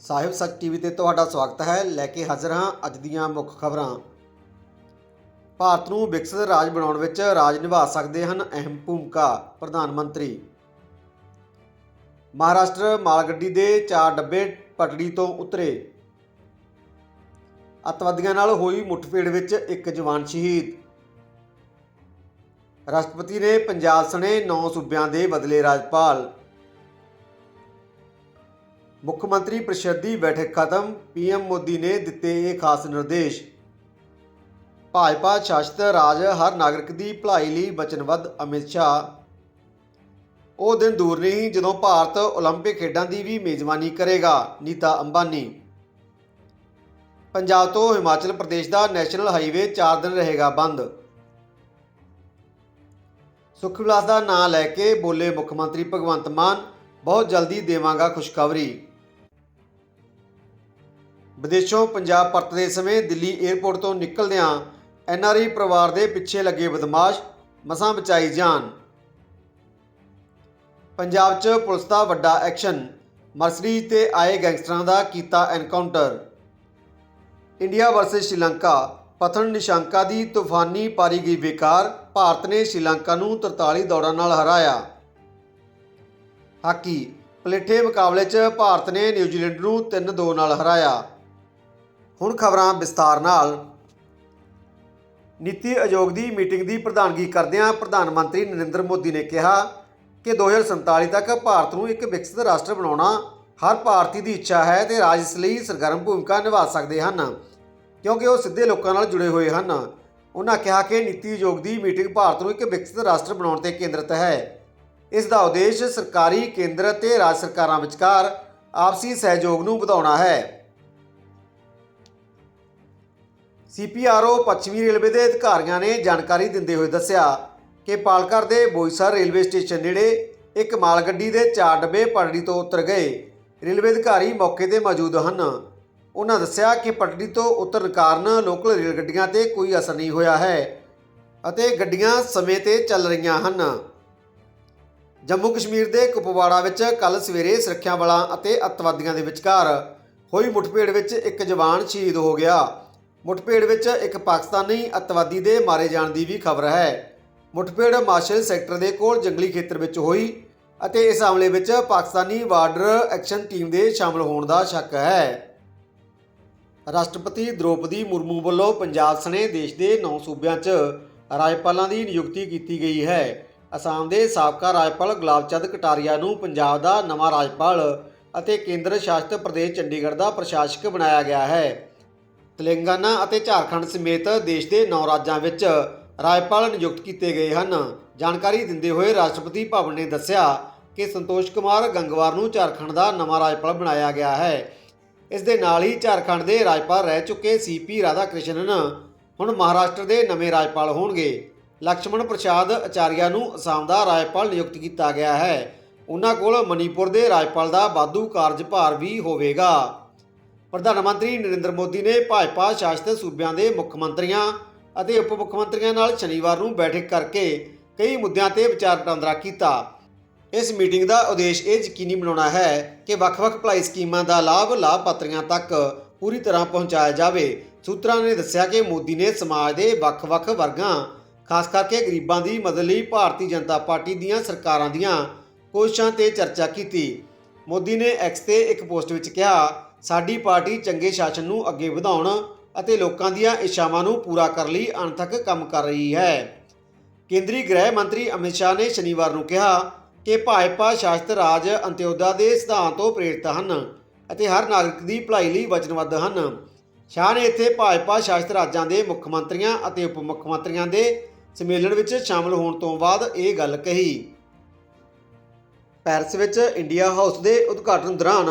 ਸਾਹਿਬ ਸੱਚ ਟੀਵੀ ਤੇ ਤੁਹਾਡਾ ਸਵਾਗਤ ਹੈ। ਲੈ ਕੇ ਹਾਜ਼ਰ ਹਾਂ ਅੱਜ ਦੀਆਂ ਮੁੱਖ ਖਬਰਾਂ। ਭਾਰਤ ਨੂੰ ਵਿਕਸਿਤ ਰਾਜ ਬਣਾਉਣ ਵਿੱਚ ਰਾਜ ਨਿਭਾ ਸਕਦੇ ਹਨ ਅਹਿਮ ਭੂਮਿਕਾ ਪ੍ਰਧਾਨ ਮੰਤਰੀ। ਮਹਾਰਾਸ਼ਟਰ ਮਾਲਗੱਡੀ ਦੇ ਚਾਰ ਡੱਬੇ ਪਟੜੀ ਤੋਂ ਉਤਰੇ। ਅੱਤਵਾਦੀਆਂ ਨਾਲ ਹੋਈ ਮੁੱਠਭੇੜ ਵਿੱਚ ਇੱਕ ਜਵਾਨ ਸ਼ਹੀਦ। ਰਾਸ਼ਟਰਪਤੀ ਨੇ ਪੰਜਾਬ ਸਣੇ 9 ਸੂਬਿਆਂ ਦੇ ਬਦਲੇ ਰਾਜਪਾਲ। ਮੁੱਖ ਮੰਤਰੀ ਪ੍ਰੀਸ਼ਦ ਦੀ ਬੈਠਕ ਖਤਮ ਪੀਐਮ ਮੋਦੀ ਨੇ ਦਿੱਤੇ ਇਹ ਖਾਸ ਨਿਰਦੇਸ਼ ਭਾਜਪਾ ਸ਼ਾਸਤ ਰਾਜ ਹਰ ਨਾਗਰਿਕ ਦੀ ਭਲਾਈ ਲਈ ਵਚਨਬੱਧ ਅਮਿਤ ਸ਼ਾਹ ਉਹ ਦਿਨ ਦੂਰ ਨਹੀਂ ਜਦੋਂ ਭਾਰਤ 올림픽 ਖੇਡਾਂ ਦੀ ਵੀ ਮੇਜ਼ਬਾਨੀ ਕਰੇਗਾ ਨੀਤਾ ਅੰਬਾਨੀ ਪੰਜਾਬ ਤੋਂ ਹਿਮਾਚਲ ਪ੍ਰਦੇਸ਼ ਦਾ ਨੈਸ਼ਨਲ ਹਾਈਵੇ 4 ਦਿਨ ਰਹੇਗਾ ਬੰਦ ਸੁੱਖ ਵਿਲਾਸ ਦਾ ਨਾਂ ਲੈ ਕੇ ਬੋਲੇ ਮੁੱਖ ਮੰਤਰੀ ਭਗਵੰਤ ਮਾਨ ਬਹੁਤ ਜਲਦੀ ਦੇਵਾਂਗਾ ਖੁਸ਼ਖਬਰੀ ਵਿਦੇਸ਼ੋਂ ਪੰਜਾਬ ਪਰਤਦੇ ਸਮੇਂ ਦਿੱਲੀ ਏਅਰਪੋਰਟ ਤੋਂ ਨਿਕਲਦਿਆਂ ਐਨਆਰਆਈ ਪਰਿਵਾਰ ਦੇ ਪਿੱਛੇ ਲੱਗੇ ਬਦਮਾਸ਼, ਮਸਾਂ ਬਚਾਈ ਜਾਨ। ਪੰਜਾਬ 'ਚ ਪੁਲਿਸ ਦਾ ਵੱਡਾ ਐਕਸ਼ਨ ਮਰਸਰੀਜ਼ ਤੇ ਆਏ ਗੈਂਗਸਟਰਾਂ ਦਾ ਕੀਤਾ encounter. India versus Sri Lanka Pathum Nissanka ਦੀ ਤੂਫਾਨੀ ਪਾਰੀ ਗਈ ਬੇਕਾਰ, ਭਾਰਤ ਨੇ ਸ਼੍ਰੀਲੰਕਾ ਨੂੰ 43 ਦੌੜਾਂ ਨਾਲ ਹਰਾਇਆ। ਹਾਕੀ, ਪਲੇਠੇ ਮੁਕਾਬਲੇ 'ਚ ਭਾਰਤ ਨੇ ਨਿਊਜ਼ੀਲੈਂਡ ਨੂੰ 3-2 ਨਾਲ ਹਰਾਇਆ। ਹੁਣ ਖਬਰਾਂ ਵਿਸਤਾਰ ਨਾਲ। ਨੀਤੀ ਆਯੋਗ ਦੀ ਮੀਟਿੰਗ ਦੀ ਪ੍ਰਧਾਨਗੀ ਕਰਦਿਆਂ ਪ੍ਰਧਾਨ ਮੰਤਰੀ ਨਰਿੰਦਰ ਮੋਦੀ ਨੇ ਕਿਹਾ ਕਿ 2047 ਤੱਕ ਭਾਰਤ ਨੂੰ ਇੱਕ ਵਿਕਸਿਤ ਰਾਸ਼ਟਰ ਬਣਾਉਣਾ ਹਰ ਭਾਰਤੀ ਦੀ ਇੱਛਾ ਹੈ ਤੇ ਰਾਜ ਇਸ ਲਈ ਸਰਗਰਮ ਭੂਮਿਕਾ ਨਿਭਾ ਸਕਦੇ ਹਨ, ਕਿਉਂਕਿ ਉਹ ਸਿੱਧੇ ਲੋਕਾਂ ਨਾਲ ਜੁੜੇ ਹੋਏ ਹਨ। ਉਹਨਾਂ ਕਿਹਾ ਕਿ ਨੀਤੀ ਆਯੋਗ ਦੀ ਮੀਟਿੰਗ ਭਾਰਤ ਨੂੰ ਇੱਕ ਵਿਕਸਿਤ ਰਾਸ਼ਟਰ ਬਣਾਉਣ ਤੇ ਕੇਂਦਰਿਤ ਹੈ। ਇਸ ਦਾ ਉਦੇਸ਼ ਸਰਕਾਰੀ ਕੇਂਦਰ ਤੇ ਰਾਜ ਸਰਕਾਰਾਂ ਵਿਚਕਾਰ ਆਪਸੀ ਸਹਿਯੋਗ ਨੂੰ ਵਧਾਉਣਾ ਹੈ। ਸੀਪੀਆਰਓ ਪੱਛਮੀ ਰੇਲਵੇ ਦੇ ਅਧਿਕਾਰੀਆਂ ਨੇ ਜਾਣਕਾਰੀ ਦਿੰਦੇ ਹੋਏ ਦੱਸਿਆ ਕਿ ਪਾਲਕਰ ਦੇ ਬੋਈਸਰ ਰੇਲਵੇ ਸਟੇਸ਼ਨ ਨੇੜੇ ਇੱਕ ਮਾਲ ਗੱਡੀ ਦੇ ਚਾਰ ਡੱਬੇ ਪਟੜੀ ਤੋਂ ਉਤਰ ਗਏ। ਰੇਲਵੇ ਅਧਿਕਾਰੀ ਮੌਕੇ ਤੇ ਮੌਜੂਦ ਹਨ। ਉਹਨਾਂ ਦੱਸਿਆ ਕਿ ਪਟੜੀ ਤੋਂ ਉਤਰਨ ਕਾਰਨ ਲੋਕਲ ਰੇਲ ਗੱਡੀਆਂ ਤੇ ਕੋਈ ਅਸਰ ਨਹੀਂ ਹੋਇਆ ਹੈ ਅਤੇ ਗੱਡੀਆਂ ਸਮੇਂ ਤੇ ਚੱਲ ਰਹੀਆਂ ਹਨ। ਜੰਮੂ ਕਸ਼ਮੀਰ ਦੇ ਕੁਪਵਾੜਾ ਵਿੱਚ ਕੱਲ ਸਵੇਰੇ ਸੁਰੱਖਿਆ ਬਲਾਂ ਅਤੇ ਅੱਤਵਾਦੀਆਂ ਦੇ ਵਿਚਕਾਰ ਹੋਈ ਮੁੱਠਭੇੜ ਵਿੱਚ ਇੱਕ ਜਵਾਨ ਸ਼ਹੀਦ ਹੋ ਗਿਆ। ਮੁਠਭੇੜ ਵਿੱਚ ਇੱਕ ਪਾਕਿਸਤਾਨੀ ਅੱਤਵਾਦੀ ਦੇ ਮਾਰੇ ਜਾਣ ਦੀ ਵੀ ਖਬਰ ਹੈ। ਮੁਠਭੇੜ ਮਾਰਸ਼ਲ ਸੈਕਟਰ ਦੇ ਕੋਲ ਜੰਗਲੀ ਖੇਤਰ ਵਿੱਚ ਹੋਈ ਅਤੇ ਇਸ ਹਮਲੇ ਵਿੱਚ ਪਾਕਿਸਤਾਨੀ ਬਾਰਡਰ ਐਕਸ਼ਨ ਟੀਮ ਦੇ ਸ਼ਾਮਲ ਹੋਣ ਦਾ ਸ਼ੱਕ ਹੈ। ਰਾਸ਼ਟਰਪਤੀ ਦ੍ਰੋਪਦੀ ਮੁਰਮੂ ਵੱਲੋਂ ਪੰਜਾਬ ਸਣੇ ਦੇਸ਼ ਦੇ 9 ਸੂਬਿਆਂ 'ਚ ਰਾਜਪਾਲਾਂ ਦੀ ਨਿਯੁਕਤੀ ਕੀਤੀ ਗਈ ਹੈ। ਅਸਾਮ ਦੇ ਸਾਬਕਾ ਰਾਜਪਾਲ ਗੁਲਾਬਚੰਦ ਕਟਾਰੀਆ ਨੂੰ ਪੰਜਾਬ ਦਾ ਨਵਾਂ ਰਾਜਪਾਲ ਅਤੇ ਕੇਂਦਰ ਸ਼ਾਸਿਤ ਪ੍ਰਦੇਸ਼ ਚੰਡੀਗੜ੍ਹ ਦਾ ਪ੍ਰਸ਼ਾਸਕ ਬਣਾਇਆ ਗਿਆ ਹੈ। ਤੇਲੰਗਾਨਾ ਅਤੇ ਝਾਰਖੰਡ ਸਮੇਤ ਦੇਸ਼ ਦੇ 9 ਰਾਜਾਂ ਵਿੱਚ ਰਾਜਪਾਲ ਨਿਯੁਕਤ ਕੀਤੇ ਗਏ ਹਨ। ਜਾਣਕਾਰੀ ਦਿੰਦੇ ਹੋਏ ਰਾਸ਼ਟਰਪਤੀ ਭਵਨ ਨੇ ਦੱਸਿਆ ਕਿ ਸੰਤੋਸ਼ ਕੁਮਾਰ ਗੰਗਵਾਰ ਨੂੰ ਝਾਰਖੰਡ ਦਾ ਨਵਾਂ ਰਾਜਪਾਲ ਬਣਾਇਆ ਗਿਆ ਹੈ। ਇਸ ਦੇ ਨਾਲ ਹੀ ਝਾਰਖੰਡ ਦੇ ਰਾਜਪਾਲ ਰਹਿ ਚੁੱਕੇ ਸੀਪੀ ਰਾਧਾ ਕ੍ਰਿਸ਼ਨਨ ਹੁਣ ਮਹਾਰਾਸ਼ਟਰ ਦੇ ਨਵੇਂ ਰਾਜਪਾਲ ਹੋਣਗੇ। ਲਕਸ਼ਮਣ ਪ੍ਰਸਾਦ ਆਚਾਰੀਆ ਨੂੰ ਅਸਾਮ ਦਾ ਰਾਜਪਾਲ ਨਿਯੁਕਤ ਕੀਤਾ ਗਿਆ ਹੈ। ਉਹਨਾਂ ਕੋਲ ਮਨੀਪੁਰ ਦੇ ਰਾਜਪਾਲ ਦਾ ਵਾਧੂ ਕਾਰਜਭਾਰ ਵੀ ਹੋਵੇਗਾ। ਪ੍ਰਧਾਨ ਮੰਤਰੀ ਨਰਿੰਦਰ ਮੋਦੀ ਨੇ ਭਾਜਪਾ ਸ਼ਾਸਿਤ ਸੂਬਿਆਂ ਦੇ ਮੁੱਖ ਮੰਤਰੀਆਂ ਅਤੇ ਉਪ ਮੁੱਖ ਮੰਤਰੀਆਂ ਨਾਲ ਸ਼ਨੀਵਾਰ ਨੂੰ ਬੈਠਕ ਕਰਕੇ ਕਈ ਮੁੱਦਿਆਂ ਤੇ ਵਿਚਾਰ ਵਟਾਂਦਰਾ ਕੀਤਾ। ਇਸ ਮੀਟਿੰਗ ਦਾ ਉਦੇਸ਼ ਇਹ ਯਕੀਨੀ ਬਣਾਉਣਾ ਹੈ ਕਿ ਵੱਖ-ਵੱਖ ਭਲਾਈ ਸਕੀਮਾਂ ਦਾ ਲਾਭ ਲਾਭਪਾਤਰੀਆਂ ਤੱਕ ਪੂਰੀ ਤਰ੍ਹਾਂ ਪਹੁੰਚਾਇਆ ਜਾਵੇ। ਸੂਤਰਾਂ ਨੇ ਦੱਸਿਆ ਕਿ ਮੋਦੀ ਨੇ ਸਮਾਜ ਦੇ ਵੱਖ-ਵੱਖ ਵਰਗਾਂ, ਖਾਸ ਕਰਕੇ ਗਰੀਬਾਂ ਦੀ ਮਦਦ ਲਈ ਭਾਰਤੀ ਜਨਤਾ ਪਾਰਟੀ ਦੀਆਂ ਸਰਕਾਰਾਂ ਦੀਆਂ ਕੋਸ਼ਿਸ਼ਾਂ ਤੇ ਚਰਚਾ ਕੀਤੀ। ਮੋਦੀ ਨੇ ਐਕਸ ਤੇ ਇੱਕ ਪੋਸਟ ਵਿੱਚ ਕਿਹਾ ਸਾਡੀ ਪਾਰਟੀ ਚੰਗੇ ਸ਼ਾਸਨ ਨੂੰ ਅੱਗੇ ਵਧਾਉਣ ਅਤੇ ਲੋਕਾਂ ਦੀਆਂ ਇੱਛਾਵਾਂ ਨੂੰ ਪੂਰਾ ਕਰਨ ਲਈ ਅਣਥੱਕ ਕੰਮ ਕਰ ਰਹੀ ਹੈ। ਕੇਂਦਰੀ ਗ੍ਰਹਿ ਮੰਤਰੀ ਅਮਿਤ ਸ਼ਾਹ ਨੇ ਸ਼ਨੀਵਾਰ ਨੂੰ ਕਿਹਾ ਕਿ ਭਾਜਪਾ ਸ਼ਾਸਤ ਰਾਜ ਅੰਤਿਓਦਾ ਦੇ ਸਿਧਾਂਤ ਤੋਂ ਪ੍ਰੇਰਿਤ ਹਨ ਅਤੇ ਹਰ ਨਾਗਰਿਕ ਦੀ ਭਲਾਈ ਲਈ ਵਚਨਬੱਧ ਹਨ। ਸ਼ਾਹ ਨੇ ਇੱਥੇ ਭਾਜਪਾ ਸ਼ਾਸਤ ਰਾਜਾਂ ਦੇ ਮੁੱਖ ਮੰਤਰੀਆਂ ਅਤੇ ਉਪ ਮੁੱਖ ਮੰਤਰੀਆਂ ਦੇ ਸੰਮੇਲਨ ਵਿੱਚ ਸ਼ਾਮਲ ਹੋਣ ਤੋਂ ਬਾਅਦ ਇਹ ਗੱਲ ਕਹੀ। ਪੈਰਿਸ ਵਿੱਚ ਇੰਡੀਆ ਹਾਊਸ ਦੇ ਉਦਘਾਟਨ ਦੌਰਾਨ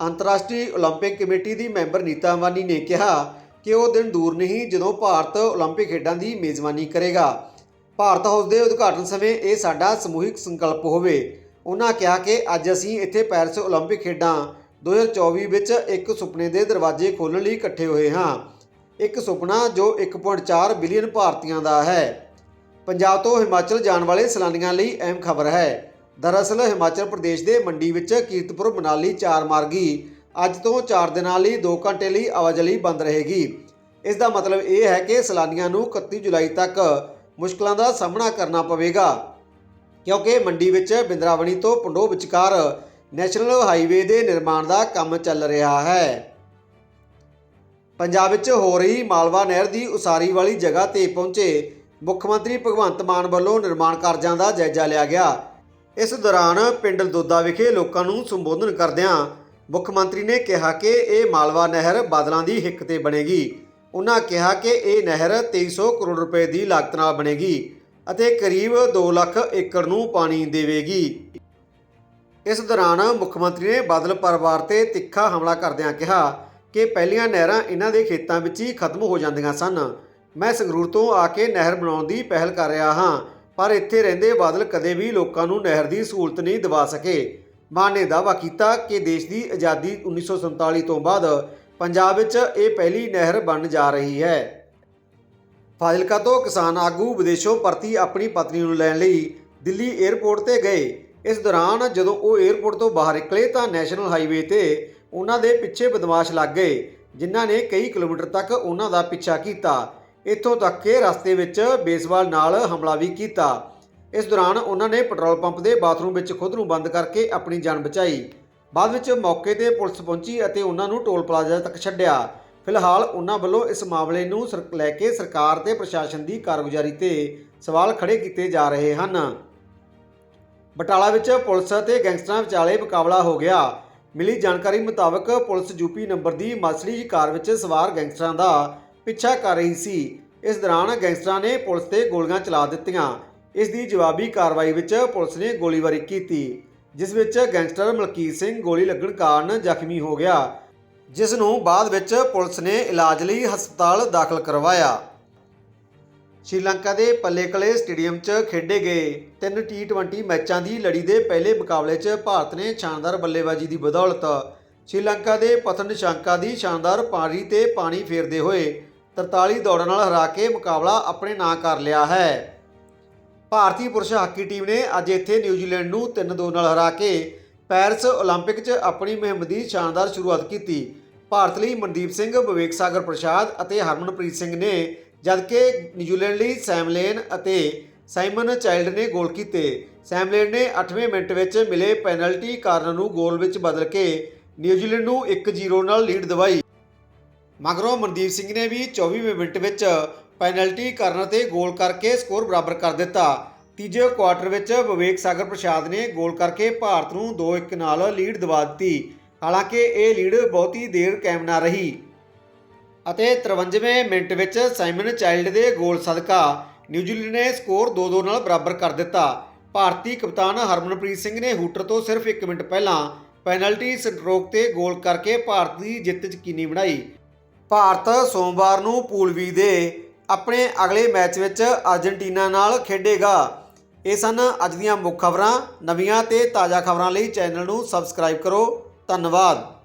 ਅੰਤਰਰਾਸ਼ਟਰੀ 올림픽 ਕਮੇਟੀ ਦੀ ਮੈਂਬਰ ਨੀਤਾ ਅੰਬਾਨੀ ਨੇ ਕਿਹਾ ਕਿ ਉਹ ਦਿਨ ਦੂਰ ਨਹੀਂ ਜਦੋਂ ਭਾਰਤ 올림픽 ਖੇਡਾਂ ਦੀ ਮੇਜ਼ਬਾਨੀ ਕਰੇਗਾ ਭਾਰਤ ਹਾਊਸ ਦੇ ਉਦਘਾਟਨ ਸਮੇਂ ਇਹ ਸਾਡਾ ਸਮੂਹਿਕ ਸੰਕਲਪ ਹੋਵੇ ਉਹਨਾਂ ਕਿਹਾ ਕਿ ਅੱਜ ਅਸੀਂ ਇੱਥੇ ਪੈਰਿਸ 올림픽 ਖੇਡਾਂ 2024 ਵਿੱਚ ਇੱਕ ਸੁਪਨੇ ਦੇ ਦਰਵਾਜ਼ੇ ਖੋਲ੍ਹਣ ਲਈ ਇਕੱਠੇ ਹੋਏ ਹਾਂ ਇੱਕ ਸੁਪਨਾ ਜੋ 1.4 ਬਿਲੀਅਨ ਭਾਰਤੀਆਂ ਦਾ ਹੈ ਪੰਜਾਬ ਤੋਂ ਹਿਮਾਚਲ ਜਾਣ ਵਾਲੇ ਸੈਲਾਨੀਆਂ ਲਈ ਅਹਿਮ ਖਬਰ ਹੈ ਦਰਅਸਲ ਹਿਮਾਚਲ ਪ੍ਰਦੇਸ਼ ਦੇ ਮੰਡੀ ਵਿੱਚ ਕੀਰਤਪੁਰ ਮਨਾਲੀ ਚਾਰ ਮਾਰਗੀ ਅੱਜ ਤੋਂ 4 ਦਿਨਾਂ ਲਈ 2 ਘੰਟੇ ਲਈ ਆਵਾਜਾਈ ਬੰਦ ਰਹੇਗੀ। ਇਸ ਦਾ ਮਤਲਬ ਇਹ ਹੈ ਕਿ ਸੈਲਾਨੀਆਂ ਨੂੰ 31 ਜੁਲਾਈ ਤੱਕ ਮੁਸ਼ਕਲਾਂ ਦਾ ਸਾਹਮਣਾ ਕਰਨਾ ਪਵੇਗਾ, ਕਿਉਂਕਿ ਮੰਡੀ ਵਿੱਚ ਬਿੰਦਰਾਵਣੀ ਤੋਂ ਪੰਡੋ ਵਿਚਕਾਰ ਨੈਸ਼ਨਲ ਹਾਈਵੇ ਦੇ ਨਿਰਮਾਣ ਦਾ ਕੰਮ ਚੱਲ ਰਿਹਾ ਹੈ। ਪੰਜਾਬ ਵਿੱਚ ਹੋ ਰਹੀ ਮਾਲਵਾ ਨਹਿਰ ਦੀ ਉਸਾਰੀ ਵਾਲੀ ਜਗ੍ਹਾ ਤੇ ਪਹੁੰਚੇ ਮੁੱਖ ਮੰਤਰੀ ਭਗਵੰਤ ਮਾਨ ਵੱਲੋਂ ਨਿਰਮਾਣ ਕਾਰਜਾਂ ਦਾ ਜਾਇਜ਼ਾ ਲਿਆ ਗਿਆ। ਇਸ ਦੌਰਾਨ ਪਿੰਡ ਦੋਦਾ ਵਿਖੇ ਲੋਕਾਂ ਨੂੰ ਸੰਬੋਧਨ ਕਰਦਿਆਂ ਮੁੱਖ ਮੰਤਰੀ ਨੇ ਕਿਹਾ ਕਿ ਇਹ ਮਾਲਵਾ ਨਹਿਰ ਬਾਦਲਾਂ ਦੀ ਹਿੱਕ ਤੇ ਬਣੇਗੀ। ਉਹਨਾਂ ਕਿਹਾ ਕਿ ਇਹ ਨਹਿਰ 2300 ਕਰੋੜ ਰੁਪਏ ਦੀ ਲਾਗਤ ਨਾਲ ਬਣੇਗੀ ਅਤੇ ਕਰੀਬ 2 ਲੱਖ ਏਕੜ ਨੂੰ ਪਾਣੀ ਦੇਵੇਗੀ। ਇਸ ਦੌਰਾਨ ਮੁੱਖ ਮੰਤਰੀ ਨੇ ਬਾਦਲ ਪਰਿਵਾਰ ਤੇ ਤਿੱਖਾ ਹਮਲਾ ਕਰਦਿਆਂ ਕਿਹਾ ਕਿ ਪਹਿਲੀਆਂ ਨਹਿਰਾਂ ਇਹਨਾਂ ਦੇ ਖੇਤਾਂ ਵਿੱਚ ਹੀ ਖਤਮ ਹੋ ਜਾਂਦੀਆਂ ਸਨ। ਮੈਂ ਸੰਗਰੂਰ ਤੋਂ ਆ ਕੇ ਨਹਿਰ ਬਣਾਉਣ ਦੀ ਪਹਿਲ ਕਰ ਰਿਹਾ ਹਾਂ। ਪਰ ਇੱਥੇ ਰਹਿੰਦੇ ਬਾਦਲ ਕਦੇ ਵੀ ਲੋਕਾਂ ਨੂੰ ਨਹਿਰ ਦੀ ਸਹੂਲਤ ਨਹੀਂ ਦਿਵਾ ਸਕੇ। ਮਾਨ ਨੇ ਦਾਅਵਾ ਕੀਤਾ ਕਿ ਦੇਸ਼ ਦੀ ਆਜ਼ਾਦੀ 1947 ਤੋਂ ਬਾਅਦ ਪੰਜਾਬ ਵਿੱਚ ਇਹ ਪਹਿਲੀ ਨਹਿਰ ਬਣ ਜਾ ਰਹੀ ਹੈ। ਫਾਜ਼ਿਲਕਾ ਤੋਂ ਕਿਸਾਨ ਆਗੂ ਵਿਦੇਸ਼ੋਂ ਪਰਤੀ ਆਪਣੀ ਪਤਨੀ ਨੂੰ ਲੈਣ ਲਈ ਦਿੱਲੀ 에ਅਰਪੋਰਟ ਤੇ ਗਏ। ਇਸ ਦੌਰਾਨ ਜਦੋਂ ਉਹ 에ਅਰਪੋਰਟ ਤੋਂ ਬਾਹਰ ਨਿਕਲੇ ਤਾਂ ਨੈਸ਼ਨਲ ਹਾਈਵੇ ਤੇ ਉਹਨਾਂ ਦੇ ਪਿੱਛੇ ਬਦਮਾਸ਼ ਲੱਗ ਗਏ, ਜਿਨ੍ਹਾਂ ਨੇ ਕਈ ਕਿਲੋਮੀਟਰ ਤੱਕ ਉਹਨਾਂ ਦਾ ਪਿੱਛਾ ਕੀਤਾ। ਇੱਥੋਂ ਤੱਕ ਕਿ ਰਸਤੇ ਵਿੱਚ ਬੇਸਬਾਲ ਨਾਲ ਹਮਲਾ ਵੀ ਕੀਤਾ। ਇਸ ਦੌਰਾਨ ਉਹਨਾਂ ਨੇ ਪੈਟਰੋਲ ਪੰਪ ਦੇ ਬਾਥਰੂਮ ਵਿੱਚ ਖੁਦ ਨੂੰ ਬੰਦ ਕਰਕੇ ਆਪਣੀ ਜਾਨ ਬਚਾਈ। ਬਾਅਦ ਵਿੱਚ ਮੌਕੇ ਤੇ ਪੁਲਿਸ ਪਹੁੰਚੀ ਅਤੇ ਉਹਨਾਂ ਨੂੰ ਟੋਲ ਪਲਾਜ਼ਾ ਤੱਕ ਛੱਡਿਆ। ਫਿਲਹਾਲ ਉਹਨਾਂ ਵੱਲੋਂ ਇਸ ਮਾਮਲੇ ਨੂੰ ਸਰ- ਲੈ ਕੇ ਸਰਕਾਰ ਤੇ ਪ੍ਰਸ਼ਾਸਨ ਦੀ ਕਾਰਗੁਜ਼ਾਰੀ ਤੇ ਸਵਾਲ ਖੜੇ ਕੀਤੇ ਜਾ ਰਹੇ ਹਨ। ਬਟਾਲਾ ਵਿੱਚ ਪੁਲਿਸ ਅਤੇ ਗੈਂਗਸਟਰਾਂ ਵਿਚਾਲੇ ਮੁਕਾਬਲਾ ਹੋ ਗਿਆ। ਮਿਲੀ ਜਾਣਕਾਰੀ ਮੁਤਾਬਕ ਪੁਲਿਸ ਯੂਪੀ ਨੰਬਰ ਦੀ ਮਸਲੀ ਕਾਰ ਵਿੱਚ ਸਵਾਰ ਗੈਂਗਸਟਰਾਂ ਦਾ ਪਿੱਛਾ ਕਰ ਰਹੀ ਸੀ। ਇਸ ਦੌਰਾਨ ਗੈਂਗਸਟਰਾਂ ਨੇ ਪੁਲਿਸ ਤੇ ਗੋਲੀਆਂ ਚਲਾ ਦਿੱਤੀਆਂ। ਇਸ ਦੀ ਜਵਾਬੀ ਕਾਰਵਾਈ ਵਿੱਚ ਪੁਲਿਸ ਨੇ ਗੋਲੀਬਾਰੀ ਕੀਤੀ, ਜਿਸ ਵਿੱਚ ਗੈਂਗਸਟਰ ਮਲਕੀਤ ਸਿੰਘ ਗੋਲੀ ਲੱਗਣ ਕਾਰਨ ਜ਼ਖਮੀ ਹੋ ਗਿਆ। ਜਿਸ ਨੂੰ ਬਾਅਦ ਵਿੱਚ ਪੁਲਿਸ ਨੇ ਇਲਾਜ ਲਈ ਹਸਪਤਾਲ ਦਾਖਲ ਕਰਵਾਇਆ। ਸ਼੍ਰੀਲੰਕਾ ਦੇ ਪੱਲੇਕਲੇ ਸਟੇਡੀਅਮ 'ਚ ਖੇਡੇ ਗਏ ਤਿੰਨ T20 ਮੈਚਾਂ ਦੀ ਲੜੀ ਦੇ ਪਹਿਲੇ ਮੁਕਾਬਲੇ 'ਚ ਭਾਰਤ ਨੇ ਸ਼ਾਨਦਾਰ ਬੱਲੇਬਾਜ਼ੀ ਦੀ ਬਦੌਲਤ। ਸ਼੍ਰੀਲੰਕਾ ਦੇ ਪਤਨ ਸ਼ਾਂਕਾ ਦੀ ਸ਼ਾਨਦਾਰ ਪਾਰੀ ਤੇ ਪਾਣੀ ਫੇਰਦੇ ਹੋਏ 43 ਦੌੜਾਂ ਨਾਲ ਹਰਾ ਕੇ ਮੁਕਾਬਲਾ ਆਪਣੇ ਨਾਂ ਕਰ ਲਿਆ ਹੈ ਭਾਰਤੀ ਪੁਰਸ਼ ਹਾਕੀ ਟੀਮ ਨੇ ਅੱਜ ਇੱਥੇ ਨਿਊਜ਼ੀਲੈਂਡ ਨੂੰ 3-2 ਨਾਲ ਹਰਾ ਕੇ ਪੈਰਿਸ 올림픽 'ਚ ਆਪਣੀ ਮੁਹਿੰਮ ਦੀ ਸ਼ਾਨਦਾਰ ਸ਼ੁਰੂਆਤ ਕੀਤੀ ਭਾਰਤ ਲਈ ਮਨਦੀਪ ਸਿੰਘ ਵਿਵੇਕ ਸਾਗਰ ਪ੍ਰਸਾਦ ਅਤੇ ਹਰਮਨਪ੍ਰੀਤ ਸਿੰਘ ਨੇ ਜਦਕਿ ਨਿਊਜ਼ੀਲੈਂਡ ਲਈ ਸੈਮਲੇਨ ਅਤੇ ਸਾਈਮਨ ਚਾਈਲਡ ਨੇ ਗੋਲ ਕੀਤੇ ਸੈਮਲੇਨ ਨੇ 8ਵੇਂ ਮਿੰਟ ਵਿੱਚ ਮਿਲੇ ਪੈਨਲਟੀ ਕਾਰਨ ਨੂੰ ਗੋਲ ਵਿੱਚ ਬਦਲ ਕੇ ਨਿਊਜ਼ੀਲੈਂਡ ਨੂੰ 1-0 ਨਾਲ ਲੀਡ ਦਿਵਾਈ ਮਗਰੋਂ ਮਨਦੀਪ ਸਿੰਘ ਨੇ ਵੀ 24ਵੇਂ ਮਿੰਟ ਵਿੱਚ ਪੈਨਲਟੀ ਕਰਨ ਤੇ ਗੋਲ ਕਰਕੇ ਸਕੋਰ ਬਰਾਬਰ ਕਰ ਦਿੱਤਾ। ਤੀਜੇ ਕੁਆਰਟਰ ਵਿੱਚ ਵਿਵੇਕ ਸਾਗਰ ਪ੍ਰਸਾਦ ਨੇ ਗੋਲ ਕਰਕੇ ਭਾਰਤ ਨੂੰ 2-1 ਨਾਲ ਲੀਡ ਦਿਵਾ ਦਿੱਤੀ। ਹਾਲਾਂਕਿ ਇਹ ਲੀਡ ਬਹੁਤੀ ਦੇਰ ਕਾਇਮ ਨਾ ਰਹੀ। ਅਤੇ 53ਵੇਂ ਮਿੰਟ ਵਿੱਚ ਸਾਈਮਨ ਚਾਈਲਡ ਦੇ ਗੋਲ ਸਦਕਾ ਨਿਊਜ਼ੀਲੈਂਡ ਨੇ ਸਕੋਰ 2-2 ਨਾਲ ਬਰਾਬਰ ਕਰ ਦਿੱਤਾ। ਭਾਰਤੀ ਕਪਤਾਨ ਹਰਮਨਪ੍ਰੀਤ ਸਿੰਘ ਨੇ ਹੂਟਰ ਤੋਂ ਸਿਰਫ 1 ਮਿੰਟ ਪਹਿਲਾਂ ਪੈਨਲਟੀ ਸਟ੍ਰੋਕ ਤੇ ਗੋਲ ਕਰਕੇ ਭਾਰਤ ਦੀ ਜਿੱਤ ਯਕੀਨੀ ਬਣਾਈ। ਭਾਰਤ ਸੋਮਵਾਰ ਨੂੰ ਪੂਲ ਬੀ ਦੇ ਆਪਣੇ ਅਗਲੇ ਮੈਚ ਵਿੱਚ ਅਰਜنٹੀਨਾ ਨਾਲ ਖੇਡੇਗਾ। ਇਹ ਸਨ ਅੱਜ ਦੀਆਂ ਮੁੱਖ ਖਬਰਾਂ। ਨਵੀਆਂ ਤੇ ਤਾਜ਼ਾ ਖਬਰਾਂ ਲਈ ਚੈਨਲ ਨੂੰ ਸਬਸਕ੍ਰਾਈਬ ਕਰੋ। ਧੰਨਵਾਦ।